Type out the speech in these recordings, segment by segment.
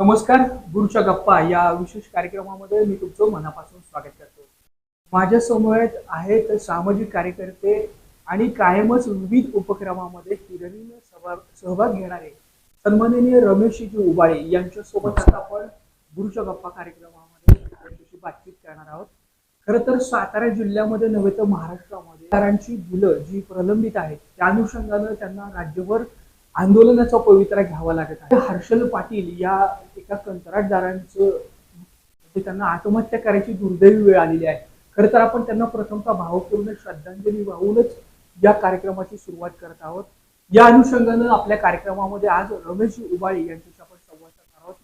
नमस्कार गुरुच्या गप्पा या विशेष कार्यक्रमामध्ये मी तुमचं मनापासून स्वागत करतो. माझ्यासमोर आहेत सामाजिक कार्यकर्ते आणि कायमच विविध उपक्रमामध्ये हिरणीने सहभाग सहभाग घेणारे सन्माननीय रमेशजी उबाळे यांच्यासोबत आता आपण गुरुच्या गप्पा कार्यक्रमामध्ये त्यांच्याशी बातचीत करणार आहोत. खरं तर सातारा जिल्ह्यामध्ये नव्हे तर महाराष्ट्रामध्ये कारांची मुलं जी प्रलंबित आहेत त्या अनुषंगानं त्यांना राज्यभर आंदोलनाचा पवित्रा घ्यावा लागत आहे. हर्षल पाटील या एका कंत्राटदारांचं म्हणजे त्यांना आत्महत्या करायची दुर्दैवी वेळ आलेली आहे. खरं तर आपण त्यांना प्रथमतः भावपूर्ण श्रद्धांजली वाहूनच या कार्यक्रमाची सुरुवात करत आहोत. या अनुषंगानं आपल्या कार्यक्रमामध्ये आज रमेश उबाळे यांच्याशी आपण संवाद साधणार आहोत.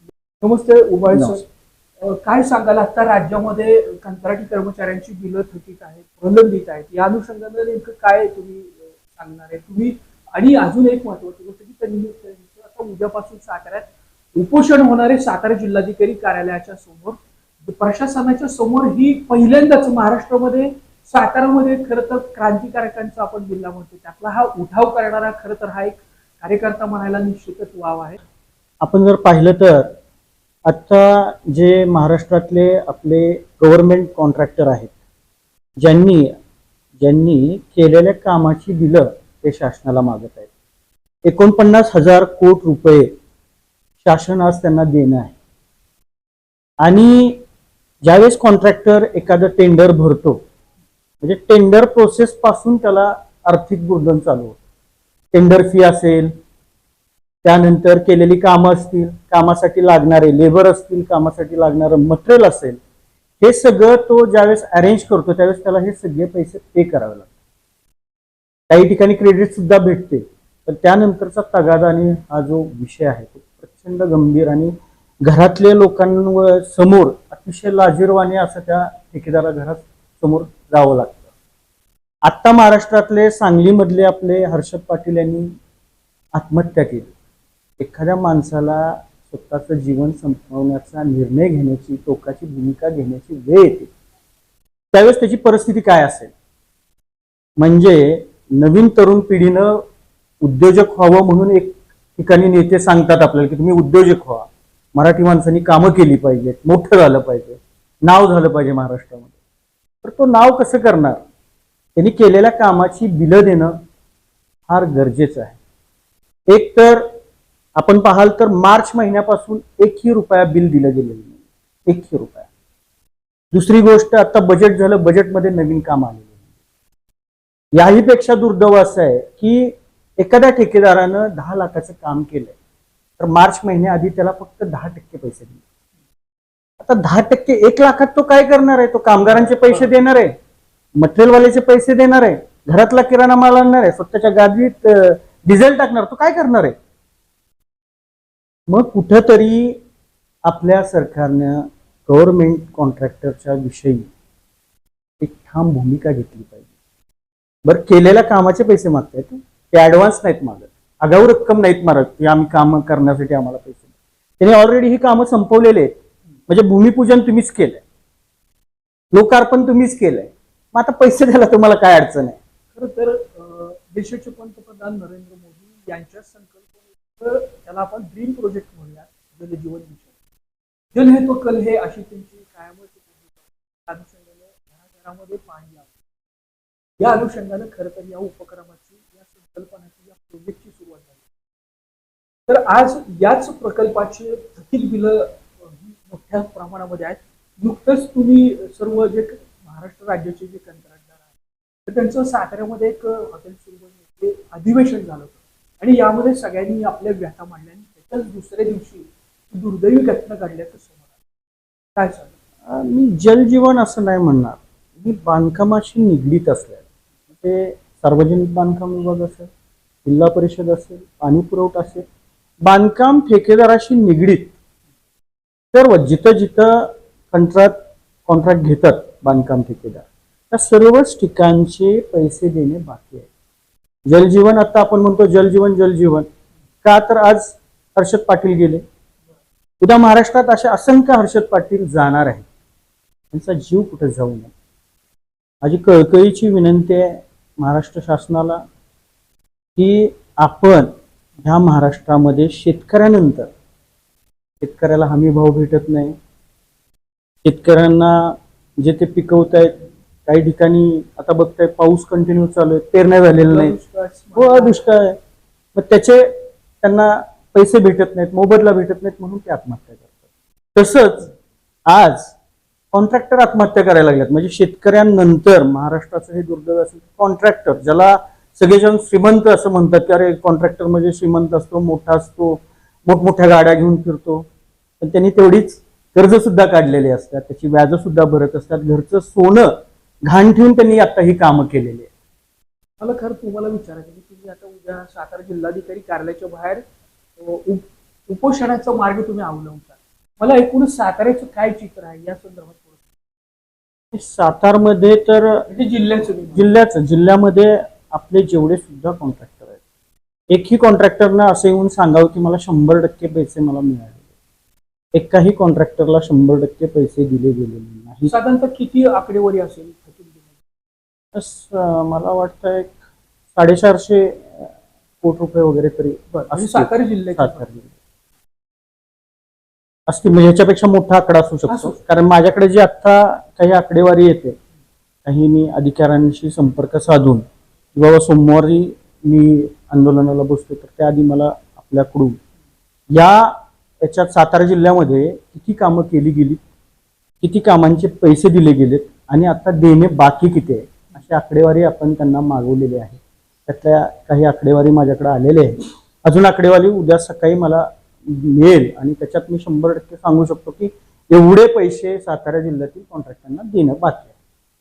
नमस्ते उबाळे सर. काय सांगाल? आता राज्यामध्ये कंत्राटी कर्मचाऱ्यांची बिलं थकीत आहेत प्रलंबित आहेत. या अनुषंगानं नेमकं काय तुम्ही सांगणार आहे? तुम्ही आणि अजून एक महत्वाची गोष्ट की त्यांनी उद्यापासून साताऱ्यात उपोषण होणारे सातारा जिल्हाधिकारी कार्यालयाच्या समोर प्रशासनाच्या समोर ही पहिल्यांदाच महाराष्ट्रामध्ये सातारामध्ये खरं तर क्रांतिकारकांचा आपण जिल्हा म्हणतो. त्यातला हा उठाव करणारा खरं तर हा एक कार्यकर्ता म्हणायला निश्चितच वाव आहे. आपण जर पाहिलं तर आत्ता जे महाराष्ट्रातले आपले गव्हर्नमेंट कॉन्ट्रॅक्टर आहेत ज्यांनी ज्यांनी केलेल्या कामाची बिलं ते शासनाला मागत आहेत. एकोणपन्नास हजार कोट रुपये शासन आज त्यांना देणं आहे. आणि ज्यावेळेस कॉन्ट्रॅक्टर एखादं टेंडर भरतो म्हणजे टेंडर प्रोसेस पासून त्याला आर्थिक गुंतवणूक चालू होतं. टेंडर फी असेल त्यानंतर केलेली कामं असतील कामासाठी लागणारे लेबर असतील कामासाठी लागणारं मटेरियल असेल हे सगळं तो ज्यावेळेस अरेंज करतो त्यावेळेस त्याला हे सगळे पैसे पे करावे लागतात. काही ठिकाणी क्रेडिट सुद्धा भेटते पण त्यानंतरचा तगादा आणि हा जो विषय आहे तो प्रचंड गंभीर आणि घरातल्या लोकांवर समोर अतिशय लाजीरवाणी असं त्या ठेकेदारा घरात समोर जावं लागतं. आत्ता महाराष्ट्रातले सांगलीमधले आपले हर्षद पाटील यांनी आत्महत्या केली. एखाद्या माणसाला स्वतःचं जीवन संपवण्याचा निर्णय घेण्याची टोकाची भूमिका घेण्याची वेळ येते. त्यावेळेस त्याची परिस्थिती काय असेल? म्हणजे नवीन तरुण पिढीनं उद्योजक व्हावं म्हणून एक ठिकाणी नेते सांगतात आपल्याला की तुम्ही उद्योजक व्हा. मराठी माणसांनी कामं केली पाहिजेत मोठं झालं पाहिजे नाव झालं पाहिजे महाराष्ट्रामध्ये. तर तो नाव कसं करणार? त्यांनी केलेल्या कामाची बिलं देणं फार गरजेचं आहे. एक तर आपण पाहाल तर मार्च महिन्यापासून एकही रुपया बिल दिलं गेलेलं नाही. एकही रुपया. दुसरी गोष्ट आता बजेट झालं बजेटमध्ये नवीन काम आलेलं याहीपेक्षा याही पेक्षा दुर्दैव असं आहे की एखाद्या ठेकेदारानं दहा लाखाचं काम केलंय तर मार्च महिन्याआधी त्याला फक्त दहा टक्के पैसे दिले. आता दहा टक्के एक लाखात तो काय करणार आहे? तो कामगारांचे पैसे देणार आहे मटेरियलवाल्याचे पैसे देणार आहे घरातला किराणा माल आणणार आहे स्वतःच्या गाडीत अं, डिझेल टाकणार तो काय करणार आहे? मग कुठंतरी आपल्या सरकारनं गव्हर्नमेंट कॉन्ट्रॅक्टरच्या विषयी एक ठाम भूमिका घेतली पाहिजे. बरं केलेल्या कामाचे पैसे मागतायत? ते ॲडव्हान्स नाहीत मागत. आगाऊ रक्कम नाहीत मारत की आम्ही काम करण्यासाठी आम्हाला पैसे त्यांनी ऑलरेडी ही कामं संपवलेले आहेत. म्हणजे भूमिपूजन तुम्हीच केलंय. लोकार्पण तुम्हीच केलंय. मग आता पैसे द्यायला तुम्हाला काय अडचण आहे? खरं तर देशाचे पंतप्रधान नरेंद्र मोदी यांच्या संकल्पनेचं त्याला आपण ड्रीम प्रोजेक्ट म्हणूया जलजीवन मिशन. जल हे तो कल हे अशी त्यांची कायमच अनुषंगाने घराघरामध्ये पाणी या अनुषंगाने खरं तर या उपक्रमाची प्रकल्पाची या प्रोजेक्टची सुरुवात झाली. तर आज याच प्रकल्पाचे थकीत बिलं मोठ्या प्रमाणामध्ये आहेत. नुकतंच तुम्ही सर्व जे महाराष्ट्र राज्याचे जे कंत्राटदार आहेत तर त्यांचं साताऱ्यामध्ये एक हॉटेल सुरू अधिवेशन झालं होतं. आणि यामध्ये सगळ्यांनी आपल्या व्यथा मांडल्या आणि त्याच्याच दुसऱ्या दिवशी दुर्दैवी घटना घडल्याचं समोर आलं. काय सांग मी जलजीवन असं नाही म्हणणार. मी बांधकामाशी निगडीत असल्या ते म्हणजे सार्वजनिक बांधकाम विभाग असेल जिल्हा परिषद असेल पाणी पुरवठा असेल बांधकाम ठेकेदाराशी निगडीत. सर्व जिथं जिथं कंत्राट कॉन्ट्रॅक्ट घेतात बांधकाम ठेकेदार. त्या सर्वच ठिकाणचे पैसे देणे बाकी आहे. जलजीवन आता आपण म्हणतो जलजीवन जलजीवन. का तर आज हर्षद पाटील गेले. उद्या महाराष्ट्रात अशा असंख्य हर्षद पाटील जाणार आहेत. त्यांचा जीव कुठे जाऊ नये? माझी कळकळीची विनंती आहे महाराष्ट्र शासनाला की आपण ह्या महाराष्ट्रामध्ये शेतकऱ्यानंतर शेतकऱ्याला हमी भाव भेटत नाही. शेतकऱ्यांना जे ते पिकवत आहेत काही ठिकाणी आता बघताय पाऊस कंटिन्यू चालू आहे पेरण्या झालेल्या नाही हो हा दुष्काळ आहे. मग त्याचे त्यांना पैसे भेटत नाहीत मोबदला भेटत नाहीत म्हणून ते आत्महत्या करतात. तसंच आज कॉन्ट्रॅक्टर आत्महत्या करायला लागल्यात. म्हणजे शेतकऱ्यांनंतर महाराष्ट्राचं हे दुर्दैव असेल कॉन्ट्रॅक्टर ज्याला सगळेजण श्रीमंत असं म्हणतात की अरे कॉन्ट्रॅक्टर म्हणजे श्रीमंत असतो मोठा असतो मोठमोठ्या गाड्या घेऊन फिरतो. पण त्यांनी तेवढीच कर्ज सुद्धा काढलेली असतात. त्याची व्याज सुद्धा भरत असतात. घरचं सोनं घाण ठेवून त्यांनी आता ही कामं केलेली आहेत. मला खरं तुम्हाला विचारायचं की तुम्ही आता उद्या सातारा जिल्हाधिकारी कार्यालयाच्या बाहेर उप- उपोषणाचा मार्ग तुम्ही अवलंबता. मला एकूणच साताऱ्याचं काय चित्र आहे या संदर्भात सातारमध्ये तर जिल्ह्याचं. जिल्ह्याचं जिल्ह्यामध्ये आपले जेवढे सुद्धा कॉन्ट्रॅक्टर आहेत एकही कॉन्ट्रॅक्टरना असं येऊन सांगावं की मला शंभर टक्के पैसे मला मिळाले एकाही कॉन्ट्रॅक्टरला शंभर टक्के पैसे दिले गेलेले नाही साधारणतः किती आकडेवारी असेल मला वाटतं एक साडेचारशे कोटी रुपये वगैरे तरी. सातारा जिल्ह्याची सातारा जिल्ह्यात. असतील म्हणजे ह्याच्यापेक्षा मोठा आकडा असू शकतो. कारण माझ्याकडे जी आता काही आकडेवारी येते काही मी अधिकाऱ्यांशी संपर्क साधून की बाबा सोमवारी मी आंदोलनाला बसतो तर त्याआधी मला आपल्याकडून या याच्यात सातारा जिल्ह्यामध्ये किती कामं केली गेली किती कामांचे पैसे दिले गेलेत आणि आता देणे बाकी किती आहे अशी आकडेवारी आपण त्यांना मागवलेली आहे. त्यातल्या काही आकडेवारी माझ्याकडे आलेले आहे अजून आकडेवारी उद्या सकाळी मला मिळेल. आणि त्याच्यात मी शंभर टक्के सांगू शकतो की एवढे पैसे सातारा जिल्ह्यातील कॉन्ट्रॅक्टांना देणं बाकी आहे.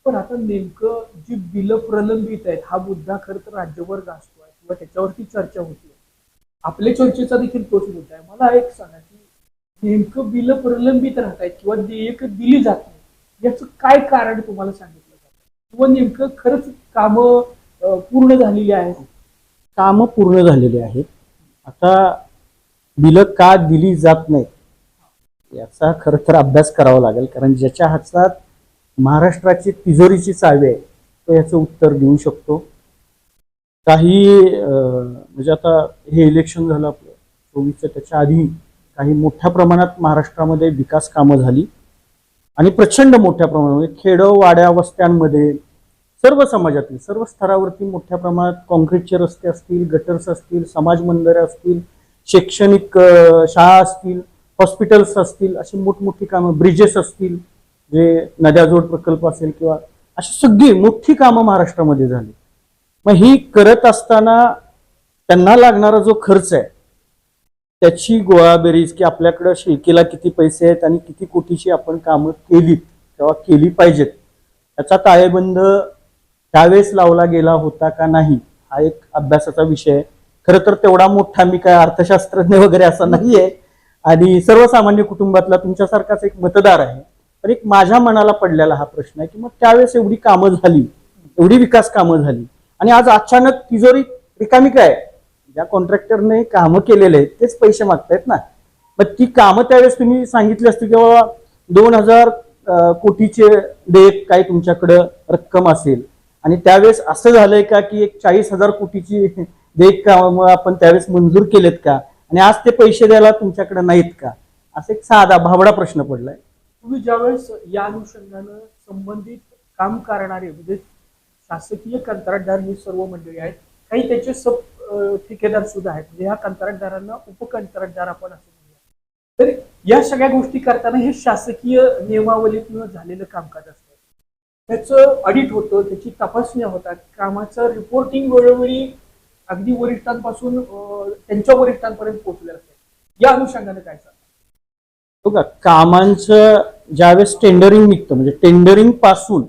पण आता नेमकं जी बिलं प्रलंबित आहेत हा मुद्दा खरं तर राज्यभर गाजतोय किंवा त्याच्यावरती चर्चा होती आपल्या चर्चेचा देखील तोच मुद्दा आहे. मला एक सांगा की नेमकं बिलं प्रलंबित राहत आहेत किंवा देयक दिली जात नाही याचं काय कारण तुम्हाला सांगितलं जातं? किंवा नेमकं खरंच कामं पूर्ण झालेली आहेत? कामं पूर्ण झालेली आहेत. आता बिलं का दिली जात नाहीत? याचा खरं तर अभ्यास करावा लागेल कारण ज्याच्या हातात महाराष्ट्राची तिजोरीची चावी आहे तो याचं उत्तर देऊ शकतो. काही म्हणजे आता हे इलेक्शन झालं आपलं चोवीसचं त्याच्या आधी काही मोठ्या प्रमाणात महाराष्ट्रामध्ये विकास कामं झाली. आणि प्रचंड मोठ्या प्रमाणामध्ये खेडं वाड्या वस्त्यांमध्ये सर्व समाजातील सर्व स्तरावरती मोठ्या प्रमाणात कॉन्क्रीटचे रस्ते असतील गटर्स असतील समाज मंदिरं असतील शैक्षणिक शाळा असतील हॉस्पिटल्स असतील अशी मोठमोठी कामं ब्रिजेस असतील जे नद्याजोड प्रकल्प असेल किंवा अशी सगळी मोठी कामं महाराष्ट्रामध्ये झाली. मग ही करत असताना त्यांना लागणारा जो खर्च आहे त्याची गोळाबेरीज की आपल्याकडं शिल्केला किती पैसे आहेत आणि किती कोटीची आपण कामं केलीत किंवा केली पाहिजेत याचा ताळेबंद त्यावेळेस लावला गेला होता का नाही हा एक अभ्यासाचा विषय आहे. खरं तर तेवढा मोठा मी काय अर्थशास्त्रज्ञ वगैरे असा नाहीये. आणि सर्वसामान्य कुटुंबातला तुमच्यासारखाच एक मतदार आहे. तर एक माझ्या मनाला पडलेला हा प्रश्न आहे की मग त्यावेळेस एवढी कामं झाली एवढी विकास कामं झाली. आणि आज अचानक तिजोरी रिकामी काय? ज्या कॉन्ट्रॅक्टरने कामं केलेले आहेत तेच पैसे मागतायत ना. मग ती कामं त्यावेळेस तुम्ही सांगितली असती की बाबा दोन हजार कोटीचे देयक काय तुमच्याकडं रक्कम असेल. आणि त्यावेळेस असं झालंय का की एक चाळीस हजार कोटीची देयक कामं आपण त्यावेळेस मंजूर केलेत का? आणि आज ते पैसे द्यायला तुमच्याकडे नाहीत का? असा एक साधा भाबडा प्रश्न पडलाय. तुम्ही ज्यावेळेस या अनुषंगानं संबंधित काम करणारे म्हणजे शासकीय कंत्राटदार ही सर्व मंडळी आहेत काही त्याचे सब ठेकेदार सुद्धा आहेत. म्हणजे ह्या कंत्राटदारांना उपकंत्राटदार आपण असं म्हणूया. तर या सगळ्या गोष्टी करताना हे शासकीय नियमावलीतनं झालेलं कामकाज असतं. त्याचं ऑडिट होतं त्याची तपासण्या होतात कामाचं रिपोर्टिंग वेळोवेळी अगदी वरिष्ठांपासून त्यांच्या वरिष्ठांपर्यंत पोहोचलेलं असतं या अनुषंगाने काय सांगा बघा कामांचं ज्यावेळेस टेंडरिंग निघतं म्हणजे टेंडरिंगपासून.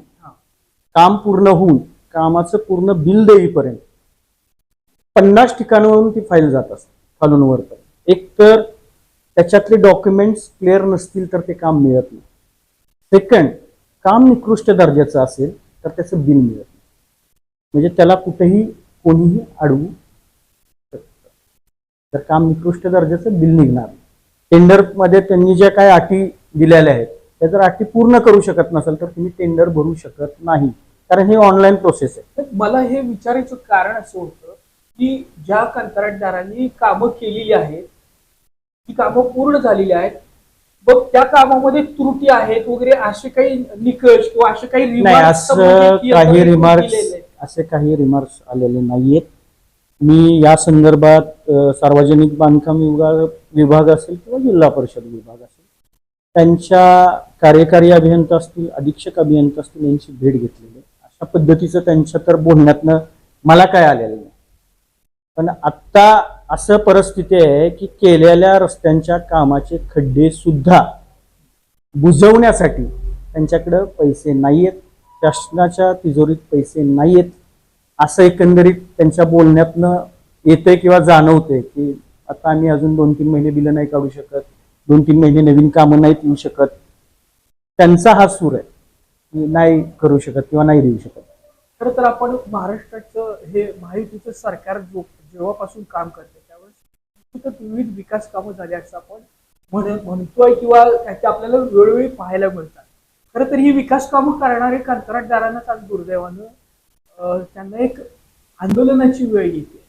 काम पूर्ण होऊन कामाचं पूर्ण बिल देईपर्यंत पन्नास ठिकाणावरून ती फाईल जात असते खालून वरपर्यंत एक तर त्याच्यातले डॉक्युमेंट्स क्लिअर नसतील तर ते काम मिळत नाही. सेकंड काम निकृष्ट दर्जाचं असेल तर त्याचं बिल मिळत नाही. म्हणजे त्याला कुठेही कोणीही अडवू शकतं तर काम निकृष्ट दर्जाचं बिल निघणार नाही. टेंडरमध्ये त्यांनी ज्या काही अटी दिलेल्या आहेत त्या जर अटी पूर्ण करू शकत नसेल तर तुम्ही टेंडर भरू शकत नाही कारण ही ऑनलाईन प्रोसेस आहे मला हे विचारायचं कारण असं होतं की ज्या कंत्राटदारांनी कामं केलेली आहेत ही कामं पूर्ण झालेली आहेत मग त्या कामामध्ये त्रुटी आहेत वगैरे असे काही निकष किंवा असे काही काही रिमार्क्स. असे काही रिमार्क्स आलेले नाहीयेत. मी या संदर्भात सार्वजनिक बांधकाम विभाग विभाग असेल किंवा जिल्हा परिषद विभाग असेल त्यांच्या कार्यकारी अभियंता असतील अधीक्षक अभियंता असतील यांची भेट घेतलेली आहे. अशा पद्धतीचं त्यांच्या तर बोलण्यातनं मला काय आलेलं नाही. पण आत्ता असं परिस्थिती आहे की केलेल्या रस्त्यांच्या कामाचे खड्डे सुद्धा बुजवण्यासाठी त्यांच्याकडं पैसे नाही आहेत शासनाच्या तिजोरीत पैसे नाहीयेत असं एकंदरीत त्यांच्या बोलण्यातनं येतंय किंवा जाणवतंय की आता आम्ही अजून दोन तीन महिने बिलं नाही काढू शकत दोन तीन महिने नवीन कामं नाहीत येऊ शकत. त्यांचा हा सूर आहे की नाही करू शकत किंवा नाही देऊ शकत. खरं तर आपण महाराष्ट्राचं हे महायुतीचं सरकार जो जेव्हापासून काम करते त्यावेळेस तिथं विविध विकास कामं झाली असं आपण म्हणतोय किंवा त्याचे आपल्याला वेळोवेळी पाहायला मिळतात. खरं तर ही विकास कामं करणारे कंत्राटदारांनाच आज दुर्दैवानं त्यांना एक आंदोलनाची वेळ येते.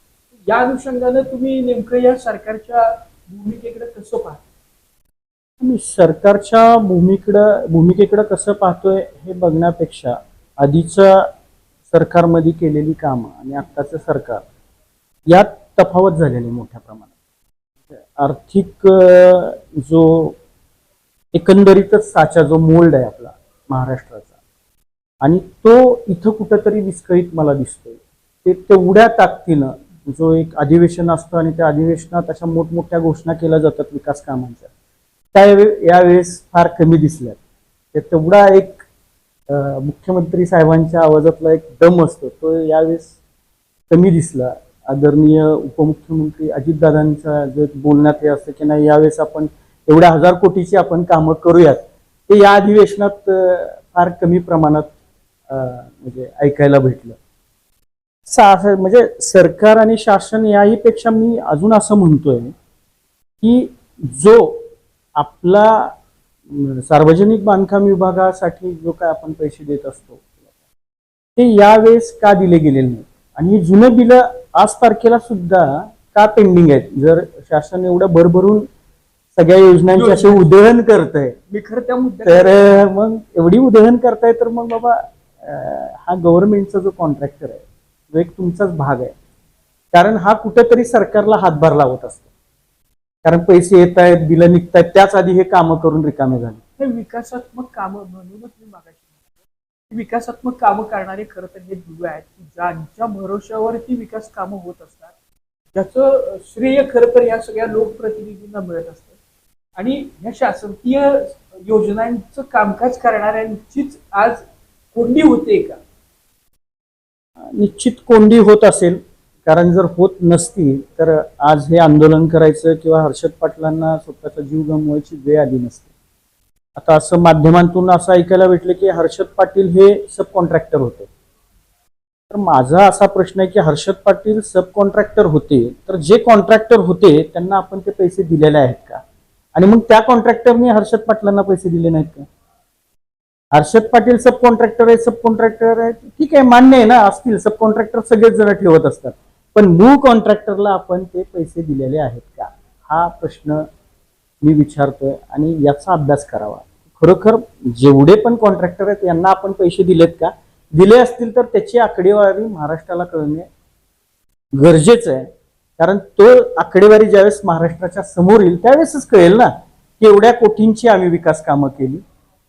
या अनुषंगानं तुम्ही नेमकं या सरकारच्या भूमिकेकडे कसं पाहता? मी सरकारच्या भूमिकडं भूमिकेकडं कसं पाहतोय हे बघण्यापेक्षा आधीच्या सरकारमध्ये केलेली कामं आणि आत्ताचं सरकार यात तफावत झालेली मोठ्या प्रमाणात. आर्थिक जो एकंदरीतच साचा जो मोल्ड आहे आपला महाराष्ट्राचा. आणि तो इथं कुठंतरी विस्कळीत मला दिसतोय. ते तेवढ्या ताकदीनं जो एक अधिवेशन असतं आणि त्या अधिवेशनात अशा मोठमोठ्या घोषणा केल्या जातात विकास कामांच्या त्या यावेळेस फार कमी दिसल्यात. ते तेवढा एक मुख्यमंत्री साहेबांच्या आवाजातला एक दम असतो. तो यावेळेस कमी दिसला. आदरणीय उपमुख्यमंत्री अजितदादांचा जे बोलण्यात हे असतं की नाही यावेळेस आपण एवढ्या हजार कोटीची आपण कामं करूयात. ते या अधिवेशनात फार कमी प्रमाणात म्हणजे ऐकायला भेटलं. सा म्हणजे सरकार आणि शासन याही पेक्षा मी अजून असं म्हणतोय की जो आपला सार्वजनिक बांधकाम विभागासाठी जो काय आपण पैसे देत असतो ते यावेळेस का दिले गेलेले नाही आणि जुनं बिलं आज तारखेला सुद्धा का पेंडिंग आहेत? जर शासन एवढं भरभरून सगळ्या योजनांचे असे उधळण करत आहे मी खरं त्या तर मग एवढी उधळण करताय तर मग बाबा हा गव्हर्नमेंटचा जो कॉन्ट्रॅक्टर आहे जो एक तुमचाच भाग आहे. कारण हा कुठेतरी सरकारला हातभार लावत असतो. कारण पैसे येत आहेत बिलं निघत आहेत त्याच आधी हे कामं करून रिकामे झाले. हे विकासात्मक कामं म्हणूनच मी म्हणालो. विकासात्मक कामं करणारे खरं तर हे दुवे आहेत की ज्यांच्या भरोश्यावरती विकास कामं होत असतात ज्याचं श्रेय खरं तर या सगळ्या लोकप्रतिनिधींना मिळत असतं. आणि ह्या शासकीय योजनांचं कामकाज करणाऱ्यांचीच आज कोंडी होते का? निश्चित कोंडी होत असेल. कारण जर होत नसती तर आज हे आंदोलन करायचं किंवा हर्षद पाटलांना स्वतःचा जीव गमवायची वेळ आली नसते. आता असं माध्यमांतून असं ऐकायला भेटलं की हर्षद पाटील हे सब कॉन्ट्रॅक्टर होते. तर माझा असा प्रश्न आहे की हर्षद पाटील सब कॉन्ट्रॅक्टर होते तर जे कॉन्ट्रॅक्टर होते त्यांना आपण ते पैसे दिलेले आहेत का? आणि मग त्या कॉन्ट्रॅक्टरने हर्षद पाटलांना पैसे दिले नाहीत का? हर्षद पाटील सब कॉन्ट्रॅक्टर आहे सब कॉन्ट्रॅक्टर आहे ठीक आहे मान्य आहे ना असतील. सब कॉन्ट्रॅक्टर सगळेच जण ठेवत असतात. पण मूळ कॉन्ट्रॅक्टरला आपण ते पैसे दिलेले आहेत का? हा प्रश्न मी विचारतोय आणि याचा अभ्यास करावा. खरोखर जेवढे पण कॉन्ट्रॅक्टर आहेत यांना आपण पैसे दिलेत का? दिले असतील तर त्याची आकडेवारी महाराष्ट्राला कळणे गरजेचं आहे. कारण तो आकडेवारी ज्यावेळेस महाराष्ट्राच्या समोर येईल त्यावेळेसच कळेल ना की एवढ्या कोटींची आम्ही विकास कामं केली.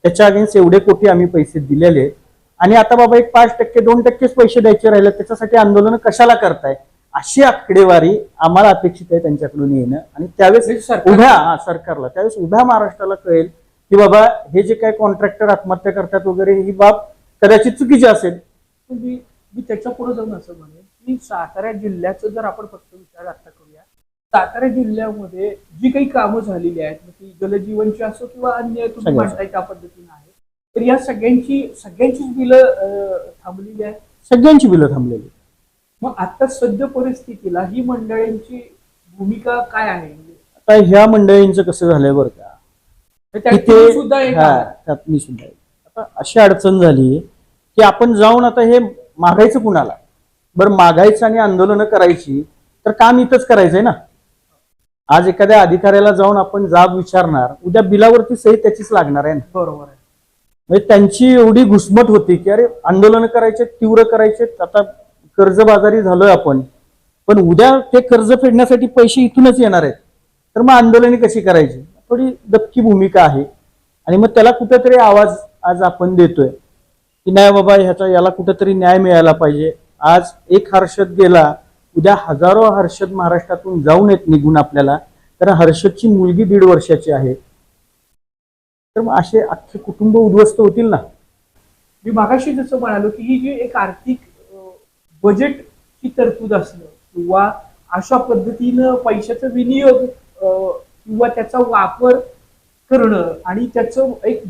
त्याच्या अगेन्स्ट एवढे कोटी आम्ही पैसे दिलेले आहेत. आणि आता बाबा एक पाच टक्के दोन टक्केच पैसे द्यायचे राहिले त्याच्यासाठी आंदोलन कशाला करताय? अशी आकडेवारी आम्हाला अपेक्षित आहे त्यांच्याकडून येणं. आणि त्यावेळेस म्हणजे उभ्या सरकारला. त्यावेळेस उभ्या महाराष्ट्राला कळेल की बाबा हे जे काही कॉन्ट्रॅक्टर आत्महत्या करतात वगैरे ही बाब कदाचित चुकीची असेल. मी त्याच्या पुढे जाऊन असं म्हणेन की सातारा जिल्ह्याचं जर आपण फक्त विचार आता करूया सातारा जिल्ह्यामध्ये जी काही कामं झालेली आहेत मग ती जलजीवनची असो किंवा अन्य तुम्ही. म्हणताय त्या पद्धतीने आहे तर या सगळ्यांची सगळ्यांचीच बिलं थांबलेली आहेत सगळ्यांची बिलं थांबलेली मग आता सद्य परिस्थितीला ही मंडळींची भूमिका काय आहे म्हणजे आता ह्या मंडळींचं कसं झालंय बरं का त्यात की तुम्ही ते सुद्धा हा. त्यात मी सुद्धा. आता अशी अडचण झाली की आपण जाऊन आता हे मागायचं कुणाला बरं मागायचं आणि आंदोलनं करायची तर काम इथंच करायचंय ना? आज एखाद्या अधिकाऱ्याला जाऊन आपण जाब विचारणार उद्या बिलावरती सही त्याचीच लागणार आहे ना? बरोबर आहे. म्हणजे त्यांची एवढी घुसमट होती की अरे आंदोलन करायचे तीव्र करायचे आता कर्जबाजारी झालोय आपण. पण उद्या ते कर्ज फेडण्यासाठी पैसे इथूनच येणार आहेत. तर मग आंदोलने कशी करायची? थोडी दबकी भूमिका आहे. आणि मग त्याला कुठेतरी आवाज आज आपण देतोय. की नाही बाबा ह्याचा याला कुठेतरी न्याय मिळायला पाहिजे. आज एक हर्षद गेला उद्या हजारो हर्षद महाराष्ट्रातून जाऊन येत निघून आपल्याला. कारण हर्षदची मुलगी दीड वर्षाची आहे. तर मग असे अख्खे कुटुंब उद्ध्वस्त होतील ना? मी मागाशी जसं म्हणालो की ही जी एक आर्थिक बजेटची तरतूद असणं किंवा अशा पद्धतीनं पैशाचा विनियोग अं, किंवा त्याचा वापर करणं आणि त्याचं एक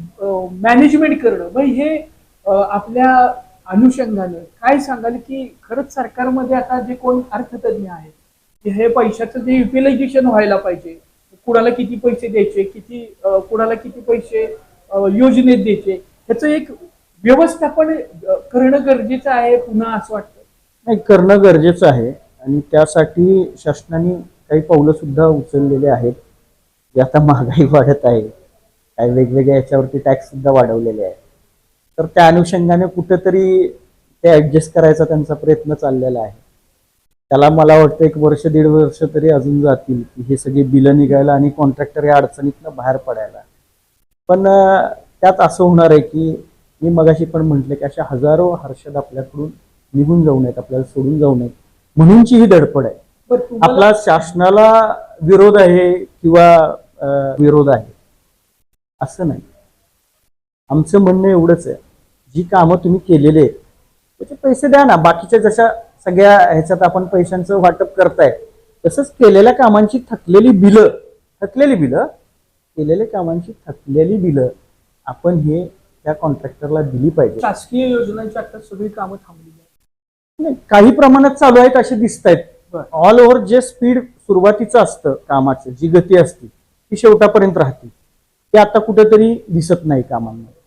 मॅनेजमेंट करणं मग हे आपल्या अनुषंगाने. काय सांगाल की खरंच सरकारमध्ये आता जे कोण अर्थतज्ञ आहेत की हे पैशाचं जे युटिलायझेशन व्हायला पाहिजे कुणाला किती पैसे द्यायचे किती कुणाला किती पैसे योजनेत द्यायचे ह्याचं एक व्यवस्थापन करणं गरजेचं आहे पुन्हा असं वाटतं? नाही करणं गरजेचं आहे आणि त्यासाठी शासनाने काही पावलं सुद्धा उचललेले आहेत जे आता महागाई वाढत आहे. काही वेगवेगळ्या याच्यावरती टॅक्स सुद्धा वाढवलेले आहेत. तर त्या अनुषंगाने कुठेतरी ते ऍडजस्ट करायचा त्यांचा प्रयत्न चाललेला आहे. त्याला मला वाटतं एक वर्ष दीड वर्ष तरी अजून जातील की हे सगळे बिलं निघायला आणि कॉन्ट्रॅक्टर या अडचणीतनं बाहेर पडायला. पण त्यात असं होणार आहे की मी मगाशी पण म्हटलं की अशा हजारो हर्षद आपल्याकडून निघून जाऊ नयेत आपल्याला सोडून जाऊ नयेत. म्हणूनची ही धडपड आहे. आपला शासनाला विरोध आहे किंवा विरोध आहे? असं नाही. आमचं म्हणणं एवढंच आहे. जी कामं तुम्ही केलेली आहेत त्याचे पैसे द्या ना. बाकीच्या जशा सगळ्या ह्याच्यात आपण पैशांचं वाटप करताय तसंच केलेल्या कामांची थकलेली बिलं थकलेली बिलं केलेल्या कामांची थकलेली बिलं आपण हे त्या कॉन्ट्रॅक्टरला दिली पाहिजे. शासकीय योजनांची आता सगळी कामं आहेत. नाही, काही प्रमाणात चालू आहेत असे दिसत आहेत. ऑल ओव्हर जे स्पीड सुरुवातीचं असतं कामाचं जी गती असते ती शेवटापर्यंत राहते. ते आता कुठेतरी दिसत नाही कामांमध्ये.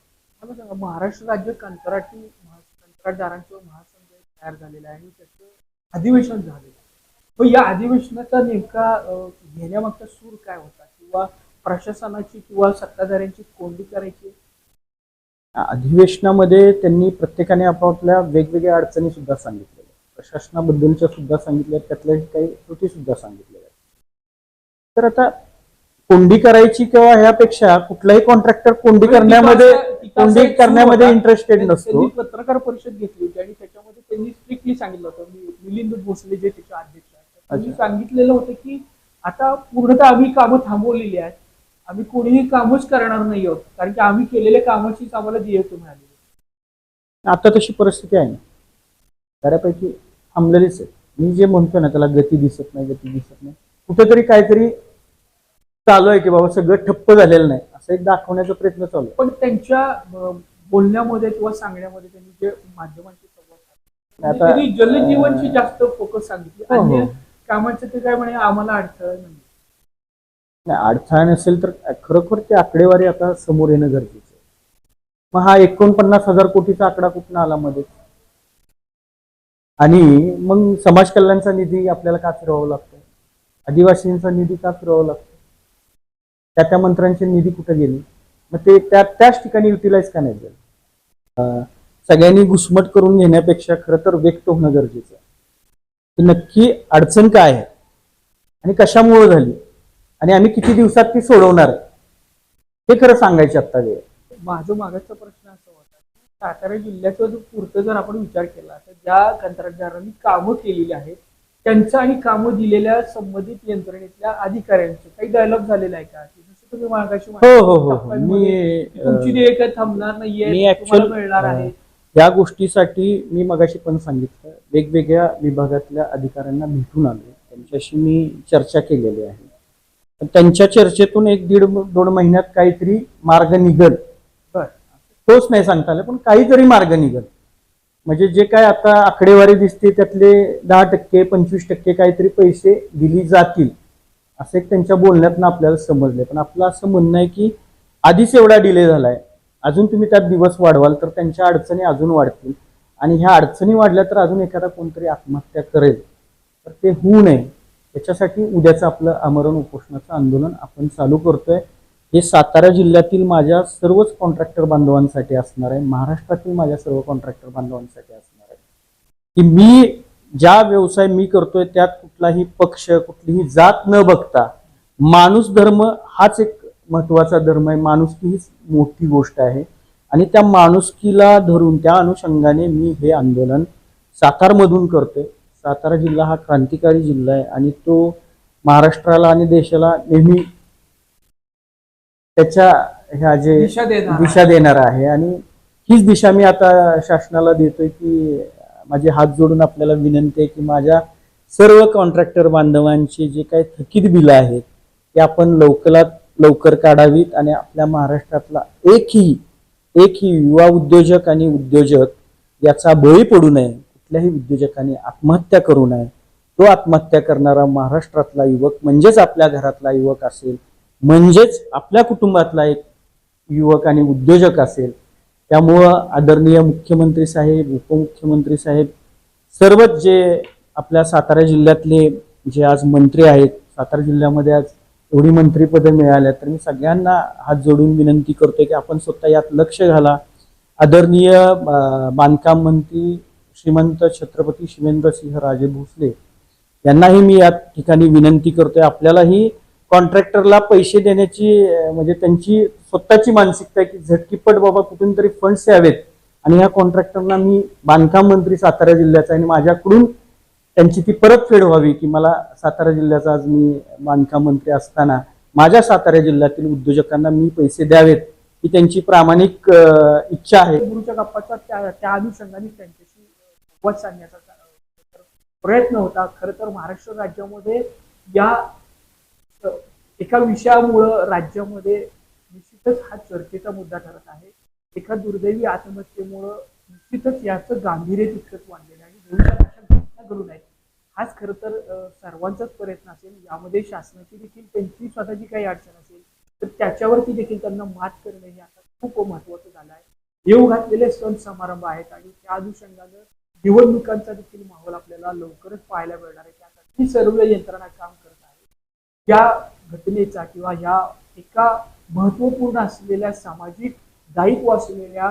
मला सांगा महाराष्ट्र राज्य कंत्राटी महा- कंत्राटदारांचं महासंघ तयार झालेलं आहे आणि त्याचं अधिवेशन झालेलं आहे. या अधिवेशनाचा नेमका घेण्यामागचा सूर काय होता? किंवा प्रशासनाची किंवा सत्ताधाऱ्यांची कोंडी करायची? अधिवेशनामध्ये त्यांनी प्रत्येकाने आपापल्या वेगवेगळ्या अडचणी सुद्धा सांगितलेल्या प्रशासनाबद्दलच्या सुद्धा सांगितल्या आहेत, त्यातल्या काही त्रुटी सुद्धा सांगितलेल्या आहेत. तर आता कोंडी करायची किंवा ह्यापेक्षा कुठलाही कॉन्ट्रॅक्टर कोंडी करण्यामध्ये कोंडी करण्यामध्ये. इंटरेस्टेड नसतो. पत्रकार परिषद घेतली होती आणि त्याच्यामध्ये त्यांनी स्ट्रिक्टली सांगितलं होतं. मिलिंद भोसले जे त्याचे अध्यक्ष आहेत. त्यांनी. सांगितलेलं होतं की आता पूर्णतः आम्ही कामं थांबवलेली आहेत. आम्ही कोणीही कामच करणार नाही आहोत. कारण की आम्ही केलेल्या कामाचीच आम्हाला देयक मिळाली. आता तशी परिस्थिती आहे ना? बऱ्यापैकी थांबलेलीच आहे मी जे म्हणतो ना त्याला गती दिसत नाही गती दिसत नाही. कुठेतरी काहीतरी चालू आहे की बाबा सगळं ठप्प झालेलं नाही. असं एक दाखवण्याचा प्रयत्न चालू आहे. पण त्यांच्या बोलण्यामध्ये किंवा सांगण्यामध्ये त्यांनी जे माध्यमांशी संवाद आता- त्यांनी जलजीवनची जास्त फोकस सांगितली. हो, हो. कामाचं ते काय म्हणे आम्हाला अडथळा नाही. नाही अडथळा नसेल तर खरोखर ते आकडेवारी आता समोर येणं गरजेचं आहे. मग हा एकोणपन्नास हजार कोटीचा आकडा कुठून आला मध्ये आणि मग समाज कल्याणचा निधी आपल्याला का फिरवावा लागतो आदिवासींचा निधी का फिरवावा लागतो त्या त्या मंत्र्यांची निधी कुठे गेली? मग ते त्या त्याच ठिकाणी युटिलाइज का नाही झालं सगळ्यांनी घुसमट करून घेण्यापेक्षा खरं तर व्यक्त होणं गरजेचं आहे. की नक्की अडचण काय आहे? आणि कशामुळे झाली? आणि आम्ही किती दिवसात ती सोडवणार आहे? हे खरं सांगायचे आत्ता वेळ. माझं माझा मागाचा प्रश्न असा होता की सातारा जिल्ह्याचा जो पुरतं जर आपण विचार केला तर ज्या कंत्राटदारांनी कामं केलेली आहेत त्यांचं आणि कामं दिलेल्या संबंधित यंत्रणेतल्या अधिकाऱ्यांचं काही डायलॉग झालेला आहे का? तुम्ही मागाशी हो हो हो हो. मी तुमची अं, देयक थांबणार नाहीये तुम्हाला मिळणार आहे. या गोष्टीसाठी मी मगाशी पण सांगितलं वेगवेगळ्या विभागातल्या अधिकाऱ्यांना भेटून आलो त्यांच्याशी मी चर्चा केलेली आहे. पण त्यांच्या चर्चेतून एक दीड दोन महिन्यात काहीतरी मार्ग निघल. बर. तोच नाही सांगता आलं पण काहीतरी मार्ग निघल. म्हणजे जे काय आता आकडेवारी दिसते त्यातले दहा टक्के पंचवीस टक्के काहीतरी पैसे दिली जातील. असं एक त्यांच्या बोलण्यातनं आपल्याला समजले पण आपलं असं म्हणणं आहे की आधीच एवढा डिले झालाय. अजून तुम्ही त्यात दिवस वाढवाल तर त्यांच्या अडचणी अजून वाढतील. आणि ह्या अडचणी वाढल्या तर अजून एखादा कोणतरी आत्महत्या करेल. तर ते होऊ नये. याच्यासाठी उद्याचं आपलं आमरण उपोषणाचं आंदोलन आपण चालू करतोय. हे सातारा जिल्ह्यातील माझ्या सर्वच कॉन्ट्रॅक्टर बांधवांसाठी असणार आहे. महाराष्ट्रातील माझ्या सर्व कॉन्ट्रॅक्टर बांधवांसाठी असणार आहे. की मी ज्या व्यवसाय मी करतोय त्यात कुठलाही पक्ष कुठलीही जात न बघता माणूस धर्म हाच एक महत्त्वाचा धर्म आहे. माणुसकी हीच मोठी गोष्ट आहे. आणि त्या माणुसकीला धरून त्या अनुषंगाने मी हे आंदोलन सातारमधून करतोय. सातारा जिल्हा हा क्रांतिकारी जिल्हा आहे आणि तो महाराष्ट्राला आणि देशाला नेहमी त्याच्या ह्या जे दिशा देणार दिशा देणार आहे. आणि हीच दिशा मी आता शासनाला देतोय की माझे हात जोडून आपल्याला विनंती आहे की माझ्या सर्व कॉन्ट्रॅक्टर बांधवांची जे काही थकीत बिलं आहेत ते आपण लवकरात लवकर काढावीत आणि आपल्या महाराष्ट्रातला एकही एकही युवा उद्योजक आणि उद्योजक याचा बळी पडू नये कुठल्याही उद्योजकाने आत्महत्या करू नये. तो आत्महत्या करणारा महाराष्ट्रातला युवक म्हणजेच आपल्या घरातला युवक असेल म्हणजेच आपल्या कुटुंबातला एक युवक आणि उद्योजक असेल त्यामुळं आदरणीय मुख्यमंत्री साहेब उपमुख्यमंत्री साहेब सर्वच जे आपल्या सातारा जिल्ह्यातले जे आज मंत्री आहेत सातारा जिल्ह्यामध्ये आज एवढी मंत्रीपदं मिळाल्या तर मी सगळ्यांना हात जोडून विनंती करतोय की आपण स्वतः यात लक्ष घाला. आदरणीय बांधकाम मंत्री श्रीमंत छत्रपती शिवेंद्रसिंह राजे भोसले यांनाही मी या ठिकाणी विनंती करतोय. आपल्यालाही कॉन्ट्रॅक्टरला पैसे देण्याची म्हणजे त्यांची स्वतःची मानसिकता आहे की झटकीपट बाबा कुठून तरी फंड्स यावेत. आणि या कॉन्ट्रॅक्टरना मी बांधकाम मंत्री सातारा जिल्ह्याचा आणि माझ्याकडून त्यांची ती परतफेड व्हावी की मला सातारा जिल्ह्याचा आज मी बांधकाम मंत्री असताना माझ्या सातारा जिल्ह्यातील उद्योजकांना मी पैसे द्यावेत ही त्यांची प्रामाणिक इच्छा आहे. गुरुच्या गप्पाचा त्या त्या अनुषंगाने त्यांच्याशी संवाद साधण्याचा प्रयत्न होता. खरं तर महाराष्ट्र राज्यामध्ये या एका विषयामुळं राज्यामध्ये निश्चितच हा चर्चेचा मुद्दा ठरत आहे. एका दुर्दैवी आत्महत्येमुळं निश्चितच याचं गांभीर्य तितकंच वाढलेलं आहे. आणि भविष्यात अशा घटना घडू नयेत हाच खरं तर सर्वांचाच प्रयत्न असेल. यामध्ये शासनाची देखील त्यांची स्वतःची काही अडचण असेल तर त्याच्यावरती देखील त्यांना मात करणे हे आता खूप महत्वाचं झालं आहे. येऊ घातलेले सण समारंभ आहेत आणि त्या अनुषंगानं निवडणुकांचा देखील माहोल आपल्याला लवकरच पाहायला मिळणार आहे. त्यासाठी सर्व यंत्रणा काम करत आहे या घटनेचा किंवा ह्या एका महत्त्वपूर्ण असलेल्या सामाजिक दायित्व असलेल्या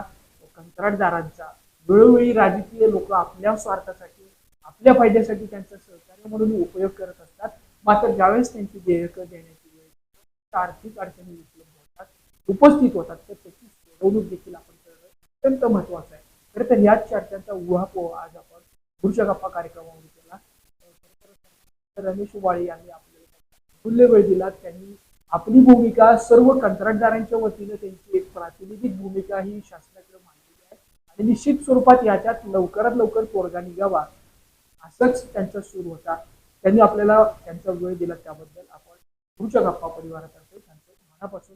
कंत्राटदारांचा वेळोवेळी राजकीय लोक आपल्या स्वार्थासाठी आपल्या फायद्यासाठी त्यांचा सहकार्य म्हणून उपयोग करत असतात. मात्र ज्यावेळेस त्यांची देयकं देण्याची वेळ आर्थिक अडचणी उपलब्ध होतात उपस्थित होतात तर त्याची सोडवणूक देखील आपण करणं अत्यंत महत्वाचं आहे. खरं तर याच चर्चांचा उहापोह आज आपण पुढच्या गप्पा कार्यक्रमामध्ये केला. तर रमेश उबाळे यांनी आपल्याला मूल्य वेळ दिला त्यांनी आपली भूमिका सर्व कंत्राटदारांच्या वतीनं त्यांची एक प्रातिनिधिक भूमिका ही शासनाकडे मांडलेली आहे. आणि निश्चित स्वरूपात याच्यात लवकरात लवकर तोडगा निघावा असंच त्यांचा सूर होता. त्यांनी आपल्याला त्यांचा वेळ दिला त्याबद्दल आपण पुढच्या गप्पा परिवारातर्फे त्यांचं मनापासून